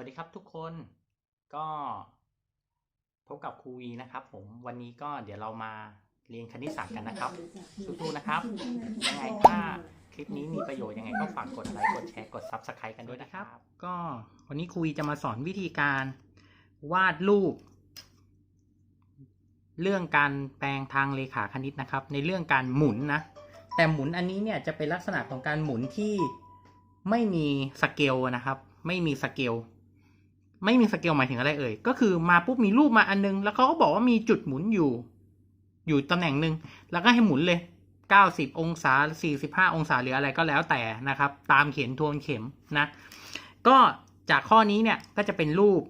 วัสดีครับทุกคนก็พบกับครูวีนะครับ ผมวันนี้ก็เดี๋ยวเรามาเรียนคณิตศาสตร์กันนะครับสู้ๆนะครับยังไงถ้าคลิปนี้มีประโยชน์ยังไงก็ฝากกดไลค์กดแชร์กด Subscribe กันด้วยนะครับ ก็วันนี้ครูวีจะมาสอนวิธีการวาดรูป เรื่องการแปลงทางเลขาคณิตนะครับ ในเรื่องการหมุนนะแต่หมุนอันนี้เนี่ยจะเป็นลักษณะของการหมุนที่ไม่มีสเกลนะครับ ไม่มีสเกล ไม่มีสเกลหมายถึงอะไรเอ่ย ก็คือมาปุ๊บมีรูปมาอันนึง แล้วเขาก็บอกว่ามีจุดหมุนอยู่ อยู่ตำแหน่งหนึ่ง แล้วก็ให้หมุนเลย 90 องศา 45 องศาหรืออะไรก็แล้วแต่นะครับ ตามเขียนทวนเข็มนะ ก็จากข้อนี้เนี่ยก็จะเป็นรูป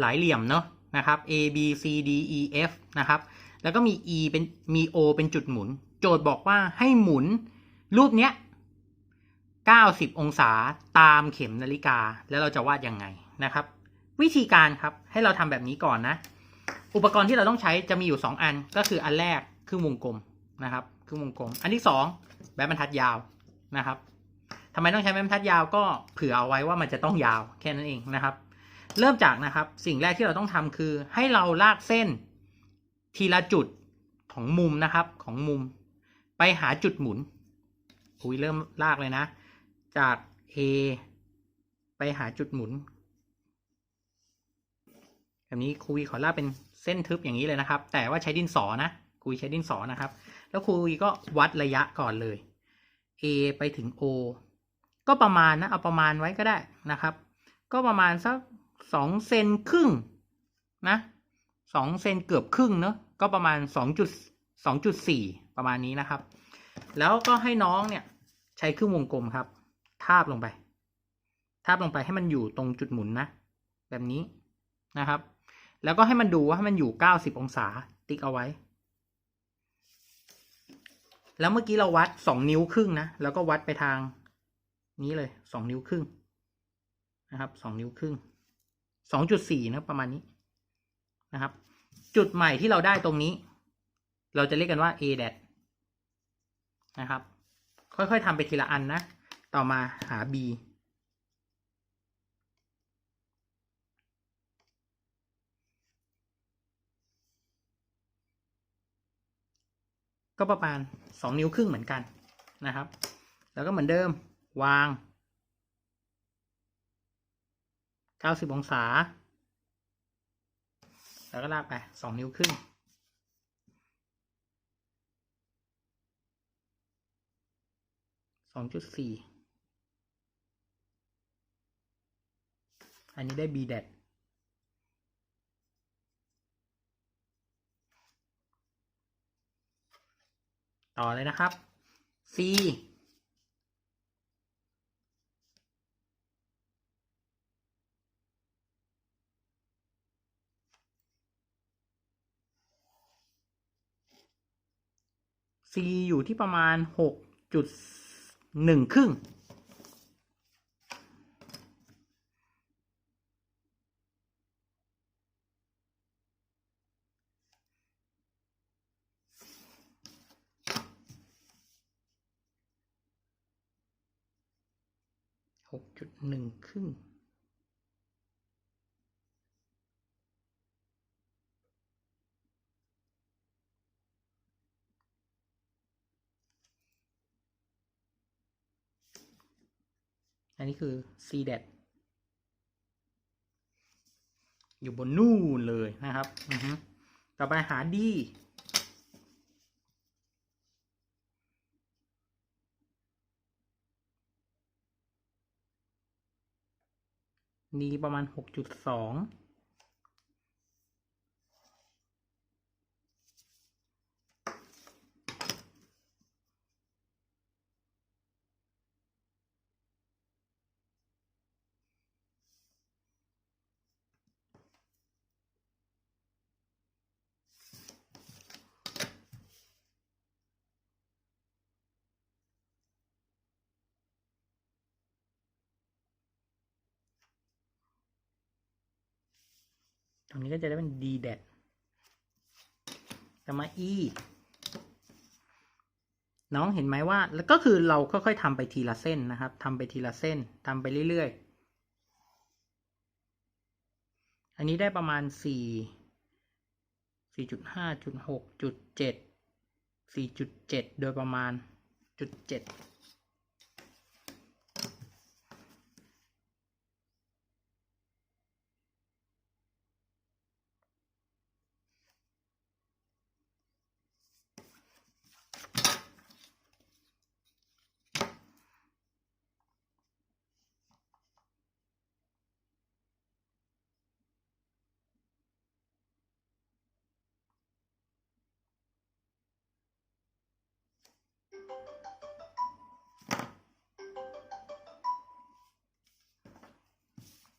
หลายเหลี่ยมเนาะนะครับ A B C D E F นะครับ แล้วก็มี E เป็นมี O เป็นจุดหมุน โจทย์บอกว่าให้หมุนรูปเนี้ย 90 องศาตามเข็มนาฬิกา แล้วเราจะวาดยังไง นะครับ วิธีการครับให้เราทำแบบนี้ก่อนนะ อุปกรณ์ที่เราต้องใช้จะมีอยู่ 2 อันก็คืออันแรกครึ่งวงกลมนะครับครึ่งวงกลม อันที่ 2 แบบบรรทัดยาวนะครับทำไมต้องใช้แบบบรรทัดยาวก็เผื่อเอาไว้ว่ามันจะต้องยาวแค่นั้นเองนะครับ เริ่มจากนะครับสิ่งแรกที่เราต้องทำคือให้เราลากเส้นทีละจุดของมุมนะครับของมุม ไปหาจุดหมุนคุยเริ่มลากเลยนะ จาก A ไปหาจุดหมุน แบบนี้ครูวีขอลากเป็นเส้นทึบอย่างนี้เลยนะครับ แต่ว่าใช้ดินสอนะครูวีใช้ดินสอนะครับ แล้วครูวีก็วัดระยะก่อนเลย A ไปถึง O ก็ประมาณนะเอาประมาณไว้ก็ได้นะครับ ก็ประมาณสักสองเซนครึ่งนะสองเซนเกือบครึ่งเนอะก็ประมาณสองจุดสองจุดสี่ประมาณนี้นะครับ แล้วก็ให้น้องเนี่ยใช้เครื่องวงกลมครับ ทาบลงไป ทาบลงไปให้มันอยู่ตรงจุดหมุนนะ แบบนี้นะครับ แล้วก็ให้มันดูว่าให้มันอยู่เก้าสิบองศาติ๊กเอาไว้ แล้วเมื่อกี้เราวัดสองนิ้วครึ่งนะ แล้วก็วัดไปทางนี้เลยสองนิ้วครึ่งนะครับสองนิ้วครึ่งสองจุดสี่นะประมาณนี้นะครับ จุดใหม่ที่เราได้ตรงนี้ เราจะเรียกกันว่า a d a นะครับ ค่อยๆทำไปทีละอันนะ ต่อมาหา b ก็ประมาณสองนิ้วครึ่งเหมือนกันนะครับ แล้วก็เหมือนเดิมวางเก้าสิบองศา แล้วก็ลากไปสองนิ้วครึ่งสองจุดสี่อันนี้ได้ b แดด ต่อเลยนะครับ c ซีอยู่ที่ประมาณหกจุดหนึ่งครึ่ง กจุดหนึ่งครึ่งอันนี้คือ c d a t อยู่บนนู่นเลยนะครับ ต่อไปหา d มีประมาณ 6.2 รงนี้ก็จะได้เป็น d แดดต่อมา e น้องเห็นไหมว่า แล้วก็คือเราค่อยๆทำไปทีละเส้นนะครับทำไปทีละเส้นทำไปเรื่อยๆ อันนี้ได้ประมาณ 4 4.5.6.7 4.7 โดยประมาณจุด7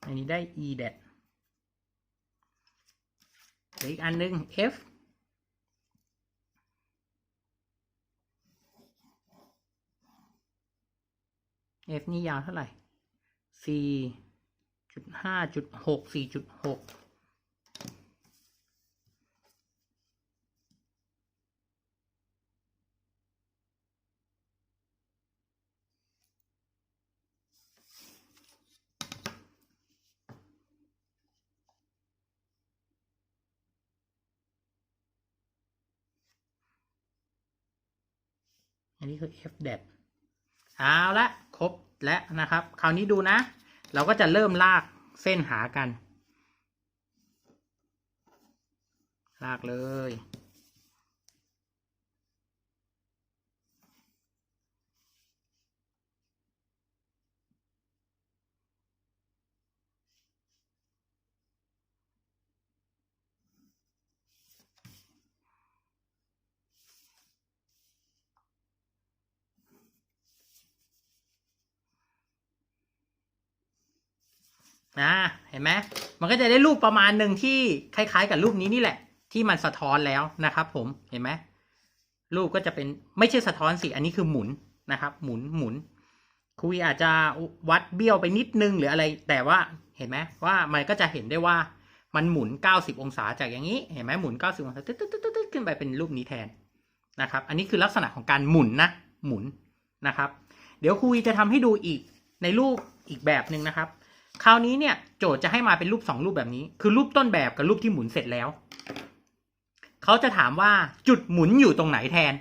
อันนี้ได้ e dat เหลืออีกอันหนึง f f นี่ยาวเท่าไหร่สี่จุดห้าจุดหกสี่จุดหก อันนี้คือ f dat เอาละครบแล้วนะครับ คราวนี้ดูนะ เราก็จะเริ่มลากเส้นหากัน ลากเลย นะเห็นไหมมันก็จะได้รูปประมาณหนึ่งที่คล้าย ๆ กับรูปนี้นี่แหละ ที่มันสะท้อนแล้วนะครับ ผมเห็นไหมรูปก็จะเป็นไม่ใช่สะท้อนสิอันนี้คือหมุนนะครับ หมุนหมุนคุยอาจจะวัดเบี้ยวไปนิดนึงหรืออะไร แต่ว่าเห็นไหมว่ามันก็จะเห็นได้ว่ามันหมุน 90 องศาจากอย่างนี้เห็นไหมหมุน 90 องศาตึ๊ดตึ๊ดตึ๊ดตึ๊ดขึ้นไปเป็นรูปนี้แทนนะครับ อันนี้คือลักษณะของการหมุนนะหมุนนะครับ เดี๋ยวคุยจะทำให้ดูอีกในรูปอีกแบบหนึ่งนะครับ คราวนี้เนี่ยโจทย์จะให้มาเป็นรูปสองรูปแบบนี้ คือรูปต้นแบบกับรูปที่หมุนเสร็จแล้ว เขาจะถามว่าจุดหมุนอยู่ตรงไหนแทน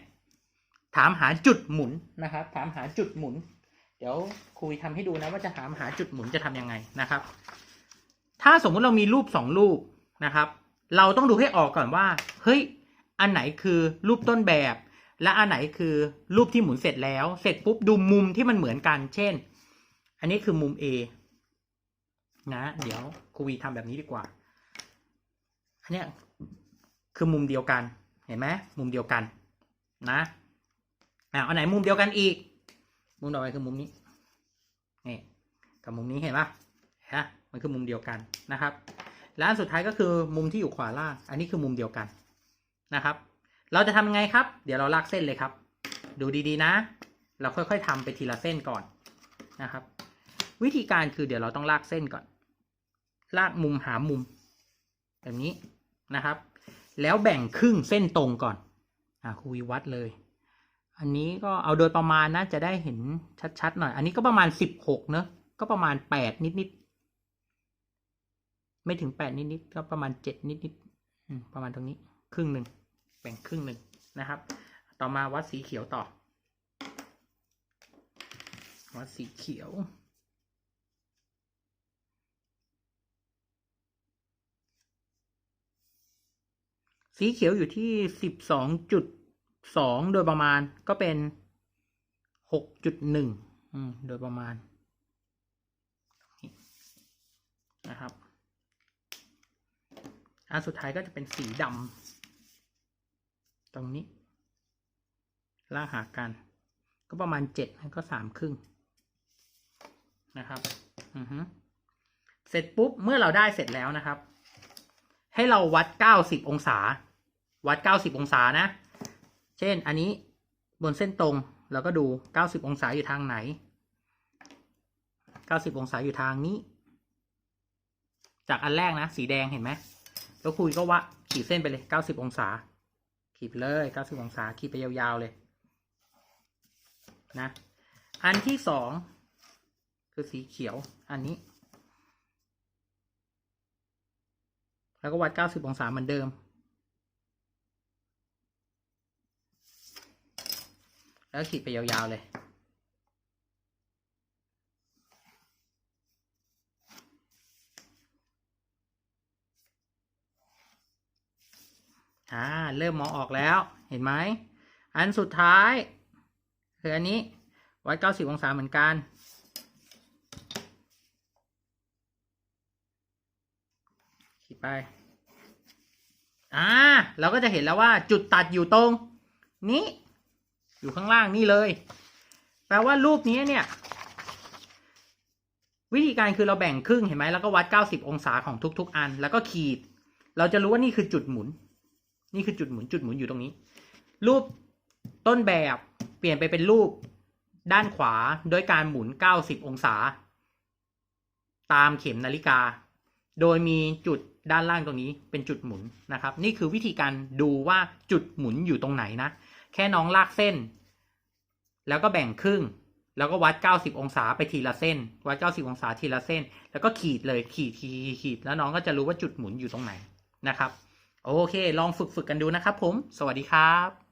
ถามหาจุดหมุนนะครับ ถามหาจุดหมุน เดี๋ยวคุยทำให้ดูนะว่าจะถามหาจุดหมุนจะทำยังไงนะครับ ถ้าสมมุติเรามีรูปสองรูปนะครับ เราต้องดูให้ออกก่อนว่า เฮ้ย อันไหนคือรูปต้นแบบ และอันไหนคือรูปที่หมุนเสร็จแล้ว เสร็จปุ๊บดูมุมที่มันเหมือนกัน เช่น อันนี้คือมุม A นะ เดี๋ยวครูวีทำแบบนี้ดีกว่า อันเนี้ยคือมุมเดียวกัน เห็นไหมมุมเดียวกัน นะอ่าอันไหนมุมเดียวกันอีก มุมต่อไปคือมุมนี้นี่กับมุมนี้เห็นปะฮะมันคือมุมเดียวกันนะครับ และอันสุดท้ายก็คือมุมที่อยู่ขวาล่าง อันนี้คือมุมเดียวกันนะครับ เราจะทำยังไงครับ เดี๋ยวเราลากเส้นเลยครับ ดูดีๆนะ เราค่อยๆทำไปทีละเส้นก่อนนะครับ วิธีการคือเดี๋ยวเราต้องลากเส้นก่อน ลากมุมหามุม แบบนี้นะครับ แล้วแบ่งครึ่งเส้นตรงก่อนอ่าครูวิวัดเลย อันนี้ก็เอาโดยประมาณนะจะได้เห็นชัดๆหน่อย อันนี้ก็ประมาณสิบหกเนอะก็ประมาณแปดนิดๆไม่ถึงแปดนิดๆก็ประมาณเจ็ดนิดๆประมาณตรงนี้ครึ่งหนึ่งแบ่งครึ่งหนึ่งนะครับ ต่อมาวัดสีเขียวต่อวัดสีเขียว สีเขียวอยู่ที่สิบสองจุดสองโดยประมาณก็เป็นหกจุดหนึ่งโดยประมาณนะครับ อันสุดท้ายก็จะเป็นสีดำตรงนี้ ล่างหากัน ก็ประมาณเจ็ดก็สามครึ่งนะครับ อือฮึเสร็จปุ๊บ เมื่อเราได้เสร็จแล้วนะครับ ให้เราวัดเก้าสิบองศา วัดเก้าสิบองศานะ เช่นอันนี้บนเส้นตรงเราก็ดูเก้าสิบองศาอยู่ทางไหนเก้าสิบองศาอยู่ทางนี้ จากอันแรกนะ สีแดงเห็นไหมแล้วคุยก็ว่าขีดเส้นไปเลยเก้าสิบองศา ขีดไปเลยเก้าสิบองศา ขีดไปยาวๆเลย นะ อันที่สองคือสีเขียว อันนี้ แล้วก็วัด 90 องศาเหมือนเดิม แล้วขีดไปยาวๆเลย อ่า เริ่มมองออกแล้ว เห็นไหม อันสุดท้าย คืออันนี้ วัด90องศาเหมือนกัน ขีดไป อ่า เราก็จะเห็นแล้วว่าจุดตัดอยู่ตรง นี้ อยู่ข้างล่างนี่เลย แปลว่ารูปนี้เนี่ย วิธีการคือเราแบ่งครึ่งเห็นไหมแล้วก็วัด 90 องศาของทุก ๆ อัน แล้วก็ขีด เราจะรู้ว่านี่คือจุดหมุน นี่คือจุดหมุนจุดหมุนอยู่ตรงนี้ รูปต้นแบบเปลี่ยนไปเป็นรูปด้านขวาโดยการหมุน 90 องศา ตามเข็มนาฬิกา โดยมีจุดด้านล่างตรงนี้เป็นจุดหมุนนะครับ นี่คือวิธีการดูว่าจุดหมุนอยู่ตรงไหนนะ แค่น้องลากเส้น แล้วก็แบ่งครึ่ง แล้วก็วัด 90 องศาไปทีละเส้น วัด 90 องศาทีละเส้น แล้วก็ขีดเลยขีดขีดขีดขีดแล้วน้องก็จะรู้ว่าจุดหมุนอยู่ตรงไหนนะครับ โอเค ลองฝึกฝึกกันดูนะครับผม สวัสดีครับ